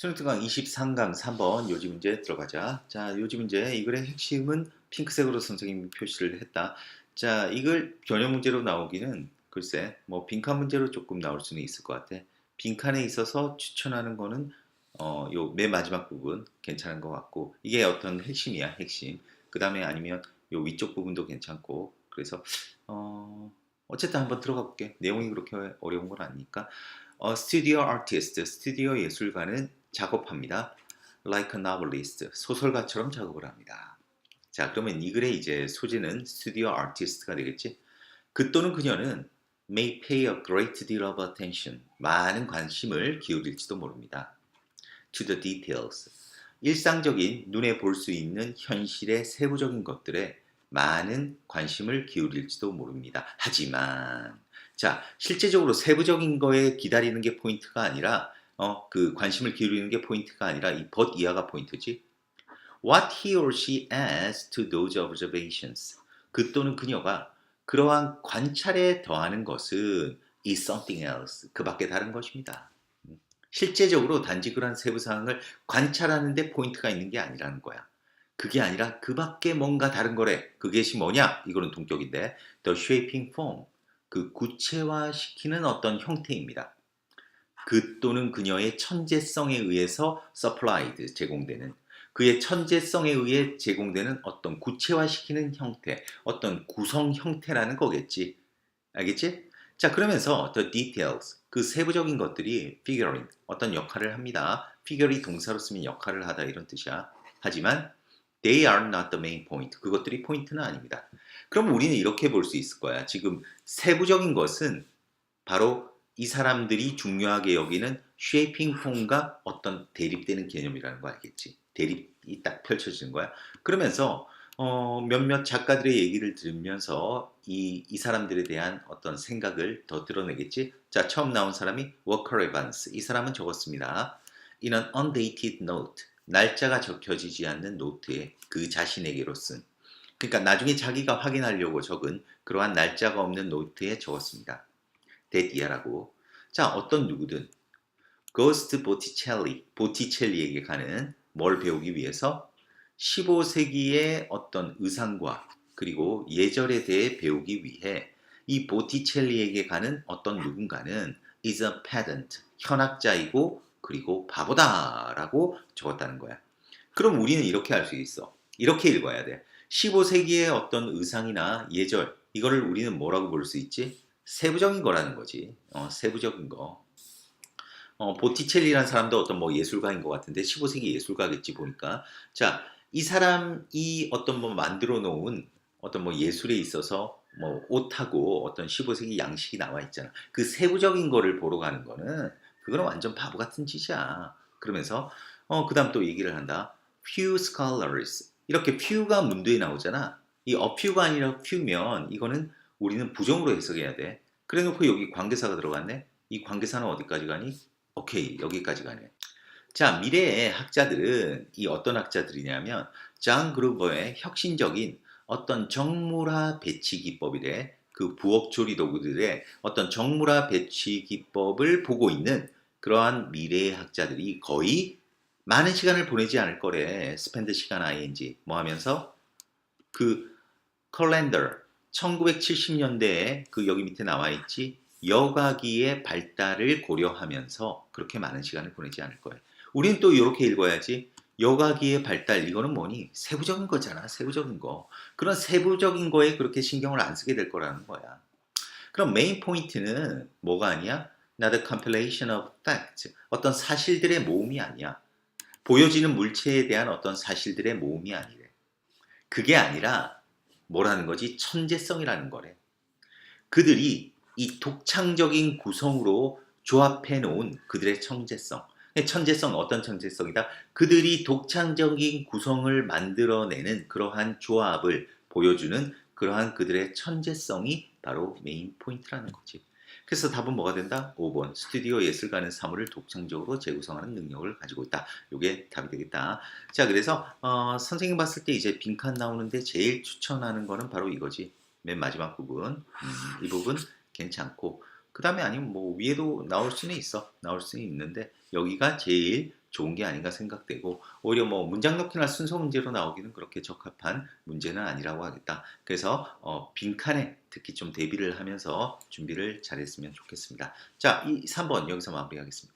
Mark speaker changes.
Speaker 1: 수능특강 23강 3번 요지 문제 들어가자. 자, 요지 문제 이 글의 핵심은 핑크색으로 선생님이 표시를 했다. 자, 이걸 변형 문제로 나오기는 글쎄 뭐 빈칸 문제로 조금 나올 수는 있을 것 같아. 빈칸에 있어서 추천하는 거는 어, 요 맨 마지막 부분 괜찮은 것 같고 이게 어떤 핵심이야, 핵심. 그 다음에 아니면 요 위쪽 부분도 괜찮고 그래서 어, 어쨌든 한번 들어가 볼게. 내용이 그렇게 어려운 건 아니니까. 어, 스튜디오 아티스트, 스튜디오 예술가는 작업합니다. Like a novelist, 소설가처럼 작업을 합니다. 자, 그러면 이 글의 이제 소재는 스튜디오 아티스트가 되겠지? 그 또는 그녀는 may pay a great deal of attention, 많은 관심을 기울일지도 모릅니다. To the details, 일상적인 눈에 볼 수 있는 현실의 세부적인 것들에 많은 관심을 기울일지도 모릅니다. 하지만 자 실제적으로 세부적인 거에 기다리는 게 포인트가 아니라 어, 그 관심을 기울이는 게 포인트가 아니라 이 but 이하가 포인트지. What he or she adds to those observations. 그 또는 그녀가 그러한 관찰에 더하는 것은 is something else. 그 밖에 다른 것입니다. 실제적으로 단지 그러한 세부 사항을 관찰하는데 포인트가 있는 게 아니라는 거야. 그게 아니라 그 밖에 뭔가 다른 거래. 그것이 뭐냐? 이거는 동격인데 the shaping form. 그 구체화시키는 어떤 형태입니다. 그 또는 그녀의 천재성에 의해서 supplied 제공되는 그의 천재성에 의해 제공되는 어떤 구체화시키는 형태, 어떤 구성 형태라는 거겠지. 알겠지? 자, 그러면서 the details, 그 세부적인 것들이 figuring, 어떤 역할을 합니다. figure이 동사로 쓰면 역할을 하다 이런 뜻이야. 하지만 they are not the main point. 그것들이 포인트는 아닙니다. 그럼 우리는 이렇게 볼 수 있을 거야. 지금 세부적인 것은 바로 이 사람들이 중요하게 여기는 쉐이핑 폼과 어떤 대립되는 개념이라는 거 알겠지? 대립이 딱 펼쳐지는 거야. 그러면서 어, 몇몇 작가들의 얘기를 들으면서 이, 이 사람들에 대한 어떤 생각을 더 드러내겠지? 자, 처음 나온 사람이 워커 에반스. 이 사람은 적었습니다. In an undated note. 날짜가 적혀지지 않는 노트에 그 자신에게로 쓴. 그러니까 나중에 자기가 확인하려고 적은 그러한 날짜가 없는 노트에 적었습니다. 데디아라고. 자, 어떤 누구든 고스트 보티첼리, 보티첼리에게 가는 뭘 배우기 위해서 15세기의 어떤 의상과 그리고 예절에 대해 배우기 위해 이 보티첼리에게 가는 어떤 누군가는 is a pedant, 현학자이고 그리고 바보다라고 적었다는 거야. 그럼 우리는 이렇게 할수 있어. 이렇게 읽어야 돼. 15세기의 어떤 의상이나 예절 이거를 우리는 뭐라고 볼 수 있지? 세부적인 거라는 거지. 어, 세부적인 거. 어, 보티첼리라는 사람도 어떤 뭐 예술가인 것 같은데 15세기 예술가겠지 보니까. 자, 이 사람이 어떤 뭐 만들어 놓은 어떤 뭐 예술에 있어서 뭐 옷하고 어떤 15세기 양식이 나와 있잖아. 그 세부적인 거를 보러 가는 거는 그거는 완전 바보 같은 짓이야. 그러면서 어, 그다음 또 얘기를 한다. Few scholars. 이렇게 few가 문도에 나오잖아. 이 a few가 아니라 few면 이거는 우리는 부정으로 해석해야 돼. 그래 놓고 여기 관계사가 들어갔네. 이 관계사는 어디까지 가니? 오케이, 여기까지 가네. 자, 미래의 학자들은 이 어떤 학자들이냐면 장 그루버의 혁신적인 어떤 정물화 배치 기법이래. 그 부엌 조리 도구들의 어떤 정물화 배치 기법을 보고 있는 그러한 미래의 학자들이 거의 많은 시간을 보내지 않을 거래. 스펜드 시간 ing 뭐 하면서 그 컬렌더 1970년대에 그 여기 밑에 나와 있지 여가기의 발달을 고려하면서 그렇게 많은 시간을 보내지 않을 거예요. 우리는 또 이렇게 읽어야지. 여가기의 발달 이거는 뭐니? 세부적인 거잖아. 세부적인 거. 그런 세부적인 거에 그렇게 신경을 안 쓰게 될 거라는 거야. 그럼 메인 포인트는 뭐가 아니야? Not a compilation of facts. 어떤 사실들의 모음이 아니야. 보여지는 물체에 대한 어떤 사실들의 모음이 아니래. 그게 아니라 뭐라는 거지? 천재성이라는 거래. 그들이 이 독창적인 구성으로 조합해 놓은 그들의 천재성. 천재성 어떤 천재성이다? 그들이 독창적인 구성을 만들어내는 그러한 조합을 보여주는 그러한 그들의 천재성이 바로 메인 포인트라는 거지. 그래서 답은 뭐가 된다? 5번 스튜디오 예술가는 사물을 독창적으로 재구성하는 능력을 가지고 있다. 이게 답이 되겠다. 자 그래서 어, 선생님 봤을 때 이제 빈칸 나오는데 제일 추천하는 거는 바로 이거지. 맨 마지막 부분 음, 이 부분 괜찮고 그 다음에 아니면 뭐 위에도 나올 수는 있어 나올 수는 있는데 여기가 제일 좋은 게 아닌가 생각되고 오히려 뭐 문장 넣기나 순서 문제로 나오기는 그렇게 적합한 문제는 아니라고 하겠다. 그래서 어, 빈칸에 특히 좀 대비를 하면서 준비를 잘했으면 좋겠습니다. 자, 이 3번 여기서 마무리하겠습니다.